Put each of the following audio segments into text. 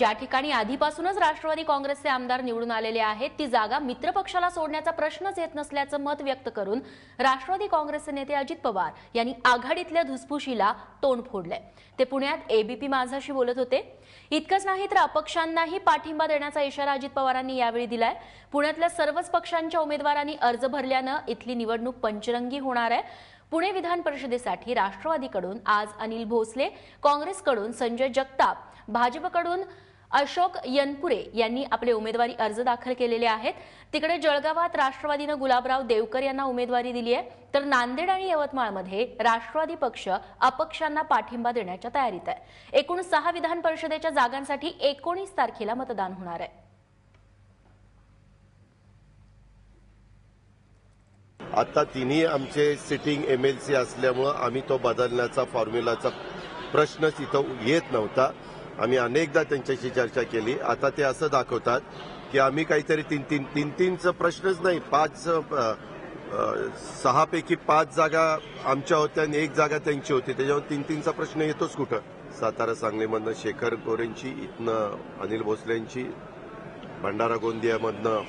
ज्या ठिकाणी आधीपासूनच राष्ट्रवादी काँग्रेसचे आमदार निवडून आलेले आहेत ती जागा मित्रपक्षाला सोडण्याचा प्रश्नच येत नसल्याचं मत व्यक्त करून राष्ट्रवादी काँग्रेसचे नेते अजित पवार यांनी आघाडीतल्या धुसफुशीला तोंड फोडलंय. ते पुण्यात एबीपी माझाशी बोलत होते. इतकंच नाही तर अपक्षांनाही पाठिंबा देण्याचा इशारा अजित पवारांनी यावेळी दिलाय. पुण्यातल्या सर्वच पक्षांच्या उमेदवारांनी अर्ज भरल्यानं इथली निवडणूक पंचरंगी होणार आहे. पुणे विधान परिषदेसाठी राष्ट्रवादीकडून आज अनिल भोसले काँग्रेसकडून संजय जगताप भाजपकडून अशोक यनपुरे यांनी आपले उमेदवारी अर्ज दाखल केलेले आहेत. तिकडे जळगावात राष्ट्रवादीनं गुलाबराव देवकर यांना उमेदवारी दिली आहे. तर नांदेड आणि यवतमाळमध्ये राष्ट्रवादी पक्ष अपक्षांना पाठिंबा देण्याच्या तयारीत आहे. एकूण सहा विधान परिषदेच्या जागांसाठी एकोणीस तारखेला मतदान होणार आहे. आता तिन्ही आमचे सिटिंग एम एल सी असल्यामुळं आम्ही तो बदलण्याचा फॉर्म्युलाचा प्रश्नच इथं येत नव्हता. आम्ही अनेकदा त्यांच्याशी चर्चा केली. आता ते असं दाखवतात की आम्ही काहीतरी तीन तीन तीन तीनचा प्रश्नच नाही. पाच सहापैकी पाच जागा आमच्या होत्या आणि एक जागा त्यांची होती. त्याच्यावर तीन तीनचा प्रश्न येतोच कुठं? सातारा सांगलीमधनं शेखर गोरेंची इथनं अनिल भोसलेंची भंडारा गोंदियामधनं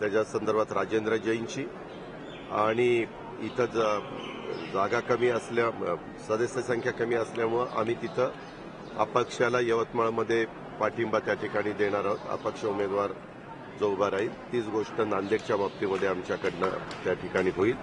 त्याच्या संदर्भात राजेंद्र जैनची आणि इथं जागा कमी असल्या सदस्य संख्या कमी असल्यामुळं आम्ही तिथं अपक्षाला यवतमाळमध्ये पाठिंबा त्या ठिकाणी देणार आहोत. अपक्ष उमेदवार जो उभा राहील तीच गोष्ट नांदेडच्या बाबतीमध्ये आमच्याकडनं त्या ठिकाणी होईल.